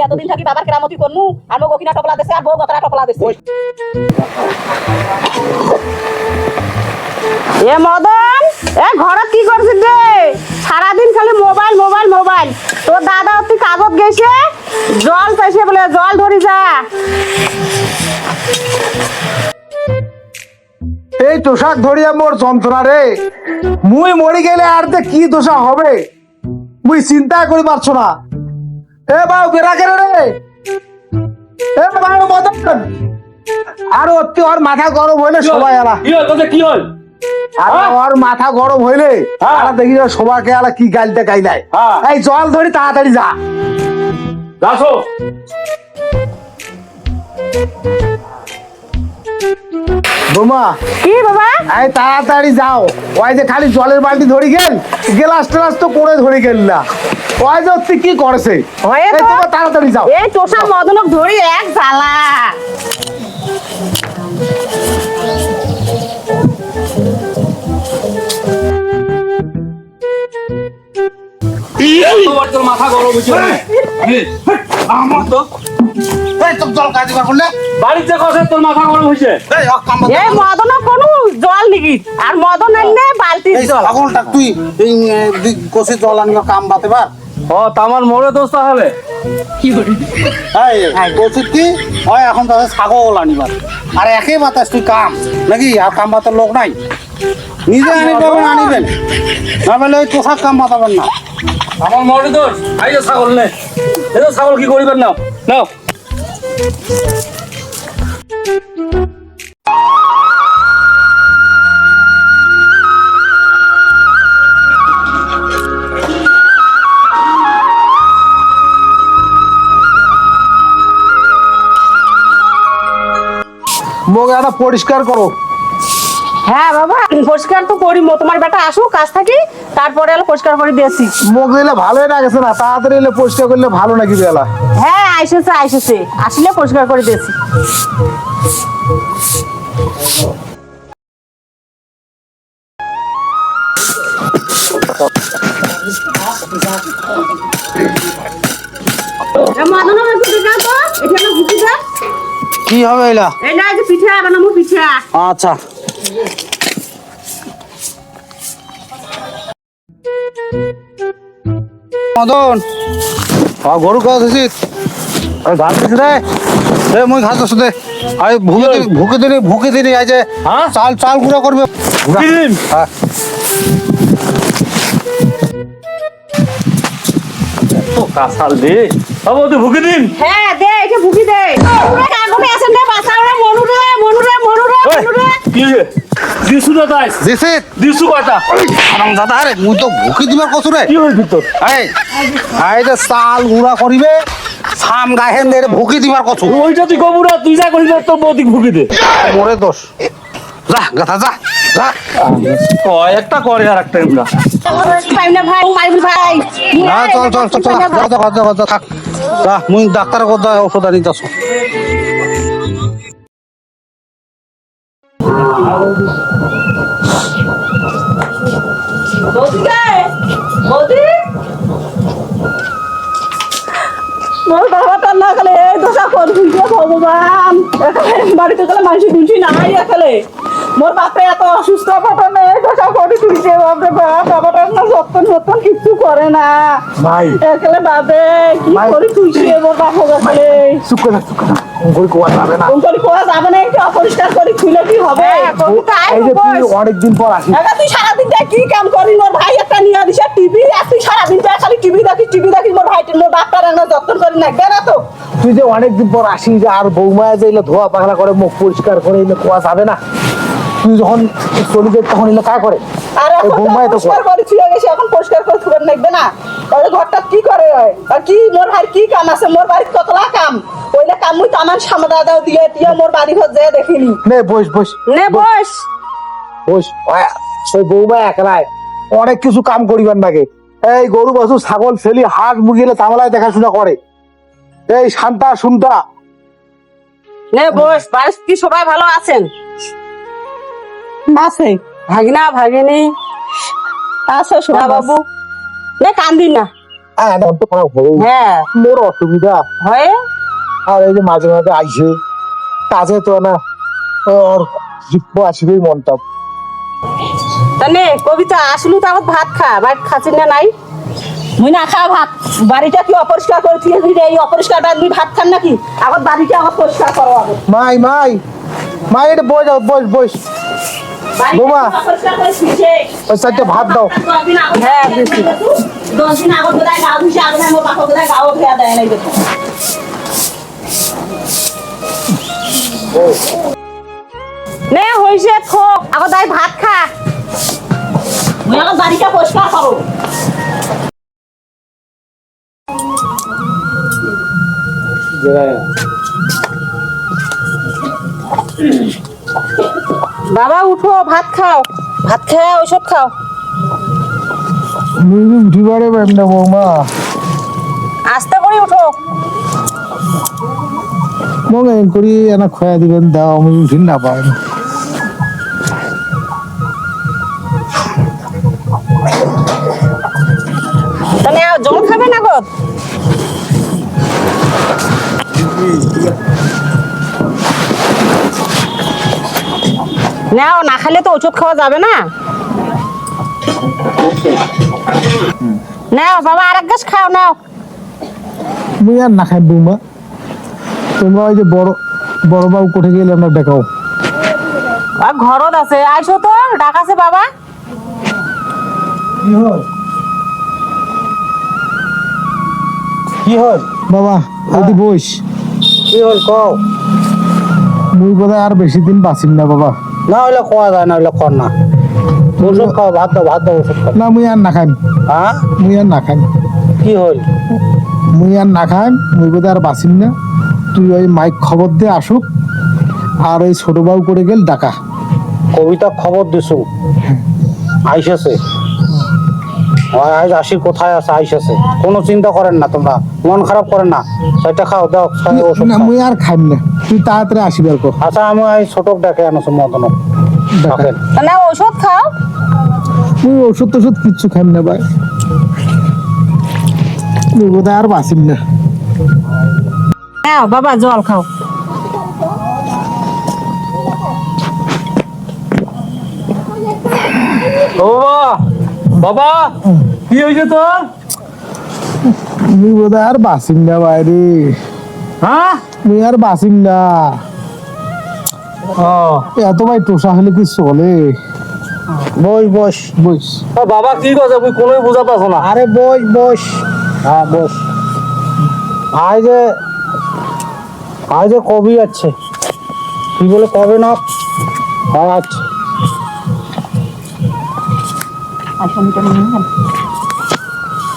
এতদিন থাকি বাবার কেরামতি করনু আর মোক ওকিনা টপলা দেছে আর বউ গতরা টপলা দেছে এ মদন এ ঘরে কি করছিস রে? সারাদিন খালি মোবাইল মোবাইল মোবাইল। তোর দাদা অতি কাগজ গেছে জল পেছে বলে জল ধরি যা এই তোষাক ধরিয়া মোর যন্ত্রণা রে। মুই মরি গেলে আর তে কি দোষা হবে? মুই চিন্তা করি পারছ না। এ বাউ বেড়া কেন রে? এ বাউ মদন। আর অতি ওর মাথা গরম হইলে সবাই আলা। কি হল? তোদের কি হল? আর ওর মাথা গরম হইলে হ্যাঁ। আর দেখি সবাইকে আলা কি গাইলতে গাইলাই হ্যাঁ। এই জল ধরি তাড়াতাড়ি যা। যাসো। বোমা। কি বাবা? এই তাড়াতাড়ি যাও। ওই যে খালি জলের বালতি ধরি গেল গেলাস টেলাস তো করে ধরি গেল না। ওই যে অতি কি করেছে? এই তো। তাড়াতাড়ি যাও। এই তোষা মদনক ধরি এক জ্বালা। মাথা গরম হচ্ছে আমার তো এই তো জল কাজ করলে বাড়িতে কষে তোর মাথা গরম হয়েছে এই কাম এই মদন কোনো জল নিগি আর মদন এনে বালতির এই জল। ছাগলটা তুই এই কষি জল আনিবা কাম বাতে পার। ও তামার মোড়ে দোষ তাহলে। এই কষি কি? হয় এখন তাদের ছাগল আনিবার আর একে বাতাস তুই কাম। নাকি? আর কাম বাতার লোক নাই। নিজে আনি পাবেন আনিবেন না বলে ওই তোষাক কাম বাতাবেন না। আমার মোড়ে দোষ। আই ছাগল নে। এই ছাগল কি করিবেন নাও? নাও। মুখ একটা পরিষ্কার করো হ্যাঁ বাবা পরিষ্কার তো করি তোমার বেটা আসুক কাজ থাকি তারপরে এলো পরিষ্কার করে দিয়েছি মুখ দিলে ভালোই না গেছে না তাড়াতাড়ি এলে পরিষ্কার করলে ভালো নাকি বেলা? হ্যাঁ আইসেছে আইসেছে আসলে পরিষ্কার করে দিয়েছি কি হবে এলা? এই না এই যে পিঠা বানাবো পিঠা। আচ্ছা। মদন। গরু খাওয়া দিছিস ঘাস রে। রে মুই ঘাস দিছি দে। আরে ভুকে দিনি ভুকে দিনি ভুকে দিনি আই যে হ্যাঁ? চাল চাল গুঁড়া করবে। দিন? হ্যাঁ। কাঁচাল দে। বাবু তুই ভুকে দিন হ্যাঁ দে এটা ভুকি দে। ওরে কাগজে আছেন রে বাসাও রে মনু রে মনু রে। দিছু না তাই দিছি দিছু আরাম দাদা আরে মুই তো ভুকে দিবার কছু রে। কি হল ভিতর? এই আই যে গুঁড়া করিবে সাম গাহেন ভুকি দিবার কছু ওইটা তুই কবুরা তুই যা বৌদিক ভুকি দে। মোরে দোষ। যা গাথা যা যা। কয় একটা করে আর একটা এমরা না ভাই মাইবুল ভাই না চল চল চল চল যা যা যা যা থাক। যা মুই ডাক্তার কথা ওষুধ আনি যাস না এই দশা করবি ভগবান বাড়িতে গেলে মানুষের বুঝি নাই এখানে মোর বাপে এত অসুস্থ ঘটনা দশা করে তুলছে বাপরে বাপ বাবাটা না যত্ন যত্ন কিছু করে না। ভাই। এখানে বাবে কি। করে তুলছে মোর বাপ চুপ করে চুপ করে কোয়া যাবে না। কোন করে কোয়া যাবে না একটু অপরিষ্কার করে খুলে কি হবে? এই যে তুই অনেকদিন পর আসিস। একা তুই সারাদিন যা কি কাম করি মোর ভাই একটা নিয়ে দিছে টিভি আর তুই সারাদিন যা খালি টিভি দেখি টিভি দেখি মোর ভাই মোর ডাক্তার এনে যত্ন করি না না তো। তুই যে অনেকদিন পর আসিস যে আর বৌমা যে ধোয়া পাখলা করে মুখ পরিষ্কার করে এলে কোয়া যাবে না? তুই যখন চলে যাই তখন এলে কাজ করে আর ওই এখন তো পরিষ্কার করে ছুঁয়ে গেছে এখন পরিষ্কার করে থুবেন লাগবে না। ওই ঘরটা কি করে আর কি মোর ভাই কি কাম আছে? মোর বাড়ির কতলা কাম? ওইলে কাম মুই তো আমার সামনে দাদাও দিয়ে দিয়ে মোর বাড়ি ঘর যেয়ে দেখিনি। নে বস বস। নে বস। বস। ওই- বৌমা একলাই অনেক কিছু কাম করিবার লাগে এই গরু বাছু ছাগল ছেলি হাঁস মুগিলে তামলায় দেখাশোনা করে। এই শান্তা শুনতা নে বস বাড়ির কি সবাই ভালো আছেন? আছে। ভাগিনা ভাগিনী। আচ্ছা শোনা বাবু। নে কান্দিন না। হ্যাঁ। মোর অসুবিধা। হয়? আর এই যে মাঝে মাঝে আইসে কাজে তো না ওর জিপ্প আসবেই মনটা। তানে কবিতা আসলু তো আমার ভাত খা। বাড়ি খাচ্ছি না নাই? মুই না খা ভাত। বাড়িটা কি অপরিষ্কার করে তুই এই অপরিষ্কার বাড়ি তুই ভাত খান নাকি? আমার বাড়িটা আমার পরিষ্কার করো মাই মাই। মাই এটা বই যাও বস বস। বৌমা। ওই ভাত দাও। হ্যাঁ দিচ্ছি আগত নে হইছে থোক আগত দাই ভাত খা মুই বাড়িটা পরিষ্কার করো বাবা উঠো ভাত খাও। ভাত খাও ওইসব খাও। মুই উঠি পারে না বৌমা। আস্তে করে উঠো। মোক এন করি এনা খোয়া দিবেন দাও আমি উঠি না পাই। তাহলে জল খাবে না গো? নাও না খেলে তো ওষুধ খাওয়া যাবে না। নাও বাবা আরেক গাছ খাও নাও। মুই আর না খাই বৌমা। তোমরা ওই যে বড় বড় বাবু কোঠে গেলে আমরা দেখাও আর ঘরত আছে। আইসো তো ডাকাছে বাবা। কি হয় কি হল? বাবা ওইদি বইস। কি হল কও? মুই বোধহয় আর বেশি দিন বাঁচিম না বাবা। না হইলে খাওয়া যায় না হইলে কর না। ওষুধ খাও ভাত দাও ভাত দাও ওষুধ খাও না মুই আর না খাইম। হ্যাঁ? মুই আর না খাইম। কি হল মুই আর না খাইম মুই বোধ আর বাঁচিম না। তুই ওই মাইক খবর দিয়ে আসুক আর ওই ছোট বাবু করে গেল ডাকা কবিতা খবর দিছু আইসেছে। ওই আজ আসি কোথায় আছে? আইসেছে কোনো চিন্তা করেন না তোমরা। মন খারাপ করেন না। সেটা খাও দাও খাই ওষুধ না মুই আর খাইম না। তুই তাড়াতাড়ি আসিবার কর। আচ্ছা আমি এই ছোটক ডেকে মদন না ওষুধ খাও। মুই ওষুধ টষুধ কিচ্ছু খাইম না ভাই। বোধহয় আর বাঁচিম না। নাও বাবা জল খাও। ও বাবা বাবা কি হয়েছে তোর? মুই বোধহয় আর বাঁচিম না বাইরে হ্যাঁ? মুই আর বাঁচিম না। এত ভাই টোসা হলে কি চলে? বস বস। বুঝ ও বাবা কি কথা তুই কোনোই বুঝা পাচ্ছ না। আরে বস বস। হ্যাঁ বস। আজ যে আজ যে কবি আছে। কি বলে কবে না হ্যাঁ আচ্ছা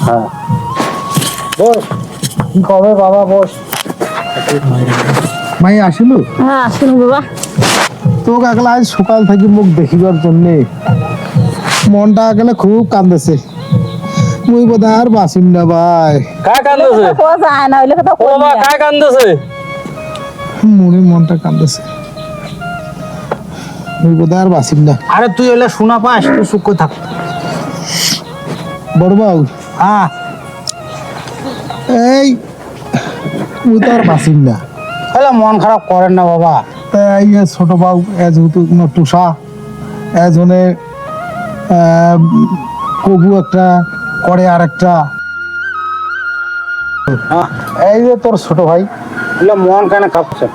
হ্যাঁ। বস। কি কবে বাবা বস? মাই আসিল? হ্যাঁ আসুন বাবা। তোকে একলা আজ সকাল থেকে মুখ দেখিবার জন্যে মনটা একলা খুব কান্দেছে মুই বোধহয় আর বাঁচিম না ভাই। কায় কান্দেছে কোয়া যায় না ওইলে কথা ও বাবা কায় কান্দেছে মনে মনটা কান্দেছে মুই বোধহয় আর বাঁচিম না। আরে তুই এলে শোনা পাস তুই সুখ থাক। বড় হ্যাঁ এই মুই তো আর বাঁচিম না। তাহলে মন খারাপ করেন না বাবা। তাই ছোট এ যেহেতু টুসা এজনে কবু একটা করে আর একটা হ্যাঁ এই যে তোর ছোট ভাই মন কেন খাপছে?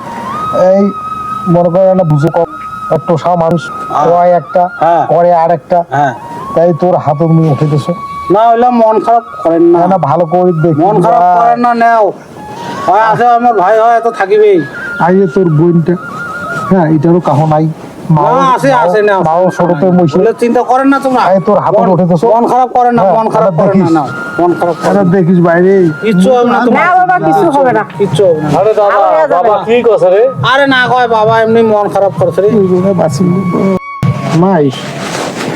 এই মনে করে একটা বুঝে কম টোসা মানুষ কয় একটা হ্যাঁ। করে আর একটা হ্যাঁ। তাই তোর হাতের মুখ উঠেছে না হইলে মন খারাপ করেন না। না ভালো করে দেখি মন খারাপ করেন না নেও। হয় আছে আমার ভাই হয় তো থাকিবেই। আইয়ে তোর বোনটা। হ্যাঁ এটারও কাহ নাই। আছে আছে না মাও ছোটতে মইছে চিন্তা করেন না তোমরা। আরে তোর হাতে মন- উঠে তো মন খারাপ করেন না হ্যাঁ, মন খারাপ আরে করেন না দেখিস। মন খারাপ আরে করেন না। দেখিস বাইরে। কিচ্ছু হবে না তোমার। না বাবা কিছু হবে না। কিচ্ছু হবে না। আরে দাদা বাবা না। কি রে? আরে না কয় বাবা এমনি মন খারাপ করছে রে। বাঁচি মাই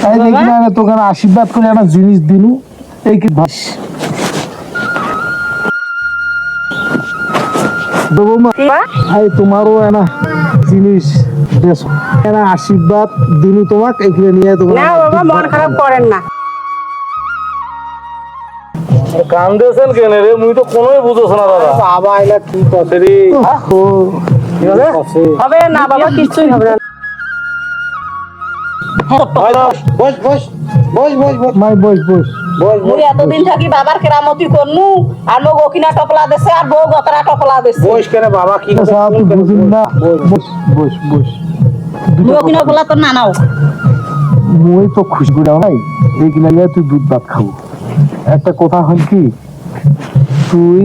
তাই দেখি না তোকে আশীর্বাদ করে একটা জিনিস দিলু এই কি ভাস? এই তোমারও একটা জিনিস দেশ আশীর্বাদ দিলু তোমাক এইখানে নিয়ে তোমার না বাবা মন খারাপ করেন না। কান্দেছেন কেন রে? মুই তো কোনোই বুঝোছ না দাদা। বাবা এলা কি করছে রে? হবে না বাবা কিচ্ছুই হবে না। বস বস বস বস বস মাই বস বস। বস মুই এতদিন থাকি বাবার কেরামতি করনু আর টপলা দেছে আর বউ গতরা টপলা দেছে। বস কেন বাবা কি আচ্ছা তুই বুঝিস না। বস বস। বস মুই বলা তো না নাও মুই তো খুশি করে নাই। এই কিনা তুই দুধ ভাত খাব। একটা কথা হল কি? তুই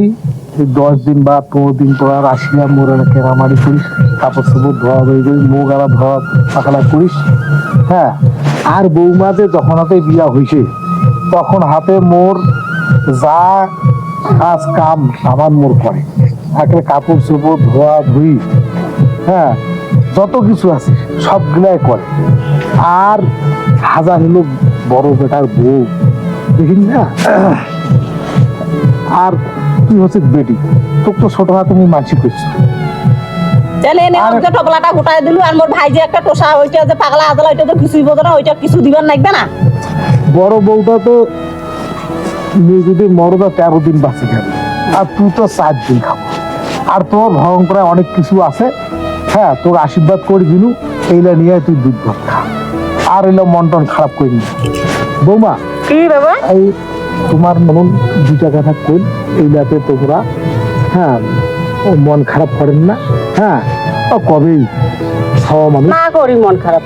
দশ দিন বা পনেরো দিন পর আসিয়া মোর কেরামারি করিস কাপড় চোপড় ধোয়া ধোয়ি করিস, মুখ আলা ধোয়া পাখালা করিস হ্যাঁ? আর বৌমাতে যখন হাতে বিয়া হয়েছে তখন হাতে মোর যা কাজ কাম সামান মোর করে। একেবারে কাপড় চোপড় ধোয়া ধুই হ্যাঁ? যত কিছু আছে, সবগুলাই করে। আর হাজার হলো বড় বেটার বউ দেখিন না? আর তুই হচ্ছে বেটি তোকে তো ছোট হাতে তুমি মাছি করছ তাহলে এনে আমাকে টপলাটা দিলু আর মোর ভাই যে একটা টোসা ওইটা যে পাগলা আদলা ওইটা তো কিছুই বোঝে না ওইটা কিছু দিবার লাগবে না। বড় বউটা তো মেয়ে যদি মরদা তেরো দিন বাঁচে খাবে আর তুই তো চার দিন খাব। আর তোর ভয়ঙ্কর অনেক কিছু আছে। হ্যাঁ তোর আশীর্বাদ করে দিলু এইলা নিয়ে তুই দুধ ভাত খা। আর এলো মন টন খারাপ করে নি বৌমা কি বাবা? এই তোমার মনন দুটা কথা কই লাতে তোমরা হ্যাঁ ও মন খারাপ করেন না হ্যাঁ ও কবেই খাওয়া মানুষ না করি মন খারাপ।